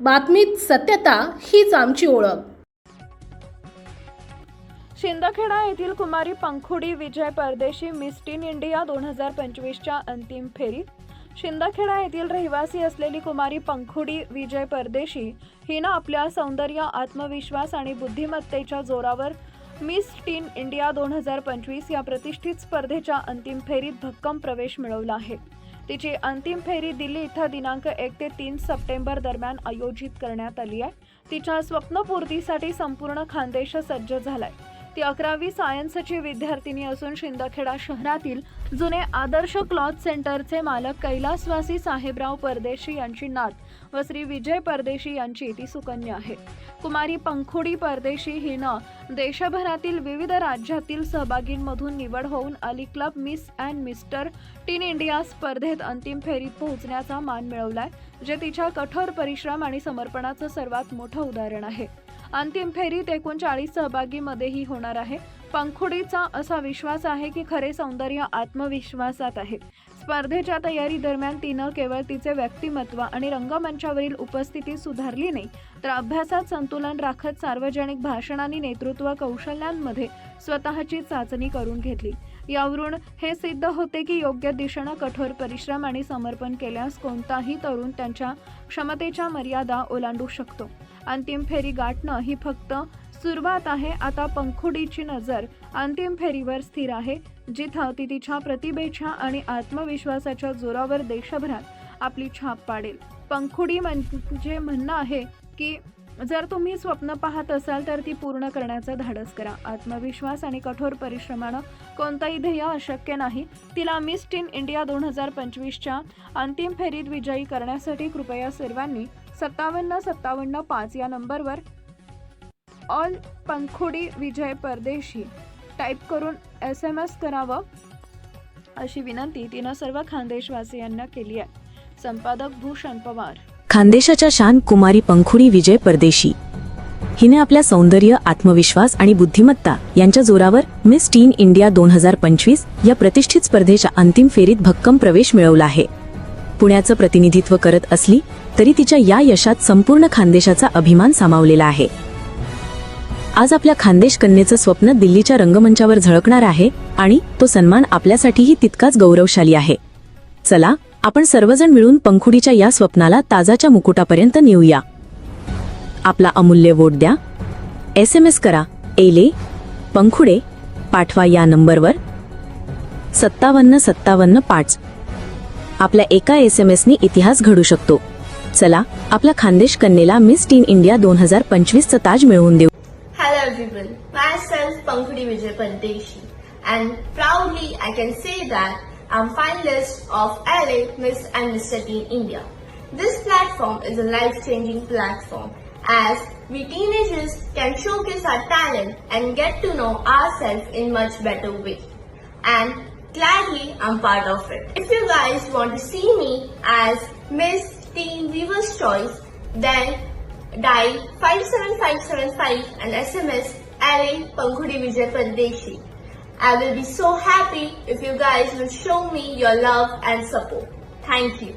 बातमीत सत्यता हीच आमची ओळख. शिंदखेडा येथील कुमारी पंखुडी विजय परदेशी मिस टीन इंडिया दोन हजार पंचवीसच्या अंतिम फेरीत. शिंदखेडा येथील रहिवासी असलेली कुमारी पंखुडी विजय परदेशी हिनं आपल्या सौंदर्य आत्मविश्वास आणि बुद्धिमत्तेच्या जोरावर मिस टीन इंडिया दोन हजार पंचवीस या प्रतिष्ठित स्पर्धेच्या अंतिम फेरीत भक्कम प्रवेश मिळवला आहे. तिची अंतिम फेरी दिल्ली इथं दिनांक एक ते तीन सप्टेंबर दरम्यान आयोजित करण्यात आली आहे. तिच्या स्वप्नपूर्तीसाठी संपूर्ण खानदेश सज्ज झालाय. ती अकरावी सायन्सची विद्यार्थिनी असून शिंदखेडा शहरातील जुने आदर्श क्लॉथ सेंटरचे मालक कैलासवासी साहेबराव परदेशी यांची नात व श्री विजय परदेशी यांची ती सुकन्या आहे. कुमारी पंखुडी परदेशी हिनं देशभरातील विविध राज्यातील सहभागींमधून निवड होऊन Ali club miss and mister teen India स्पर्धेत अंतिम फेरीत पोहोचण्याचा मान मिळवलाय जे तिच्या कठोर परिश्रम आणि समर्पणाचं सर्वात मोठं उदाहरण आहे. अंतिम फेरीत एकूण चाळीस सहभागीमध्येही होणार आहे. पंखुडीचा असा विश्वास आहे की खरे सौंदर्य आत्मविश्वासात आहे. स्पर्धेच्या तयारी दरम्यान तिनं केवळ तिचे व्यक्तिमत्व आणि रंगमंचावरील उपस्थिती सुधारली नाही तर अभ्यासात संतुलन राखत सार्वजनिक भाषण आणि नेतृत्व कौशल्यांमध्ये स्वतःची चाचणी करून घेतली. यावरून हे सिद्ध होते की योग्य दिशेनं कठोर परिश्रम आणि समर्पण केल्यास कोणताही तरुण त्यांच्या क्षमतेच्या मर्यादा ओलांडू शकतो. अंतिम फेरी गाठणं ही फक्त सुरुवात आहे. आता पंखुडीची नजर अंतिम फेरीवर स्थिर आहे जिथं ती तिच्या प्रतिभेच्या आणि आत्मविश्वासाच्या जोरावर देशभरात आपली छाप पाडेल. पंखुडी म्हणजे म्हणणं आहे की जर तुम्ही स्वप्न पाहत असाल तर ती पूर्ण करण्याचं धाडस करा. आत्मविश्वास आणि कठोर परिश्रमानं कोणताही ध्येय अशक्य नाही. तिला मिस टीन इंडिया दोन हजार पंचवीसच्या अंतिम फेरीत विजयी करण्यासाठी कृपया सर्वांनी सत्तावन्न सत्तावन्न पाच या नंबरवर ऑल पंखुडी विजय परदेशी टाईप करून एस एम एस करावं अशी विनंती तिनं सर्व खानदेशवासियांना केली आहे. संपादक भूषण पवार. खानदेशाच्या शान कुमारी पंखुडी विजय परदेशी. हिने आपल्या सौंदर्य आत्मविश्वास आणि बुद्धिमत्ता यांच्या जोरावर मिस टीन इंडिया दोन हजार पंचवीस या प्रतिष्ठित स्पर्धेच्या अंतिम फेरीत भक्कम प्रवेश मिळवला आहे. पुण्याचं प्रतिनिधित्व करत असली तरी तिच्या या यशात संपूर्ण खानदेशाचा अभिमान सामावलेला आहे. आज आपल्या खानदेश कन्येचं स्वप्न दिल्लीच्या रंगमंचावर झळकणार आहे आणि तो सन्मान आपल्यासाठीही तितकाच गौरवशाली आहे. चला आपण सर्वजण मिळून पंखुडीच्या या स्वप्नाला ताजाच्या मुकुटापर्यंत नेऊया. आपला अमूल्य वोट द्या. एस एम एस करा. एले पंखुडे पाठवा या नंबरवर. सत्तावन्न सत्तावन्न पाच. आपल्या एका एस एम एसनी इतिहास घडू शकतो. चला आपला खानदेश कन्नेला मिस टीन इंडिया दोन हजार पंचवीसचा ताज मिळवून देऊ. हॅलो एव्हरीबन माय सेल्फ पंकडी Vijay पंतेशी and proudly I can say that I am of L miss and mister teen India this platform is a life changing platform as we teenagers can showcase our talent and get to know our in much better way and gladly I'm part of it. If you guys want to see me as Miss Teen Viewers Choice, then dial 57575 and SMS LA Pankhudi Vijay. I will be so happy if you guys will show me your love and support. Thank you.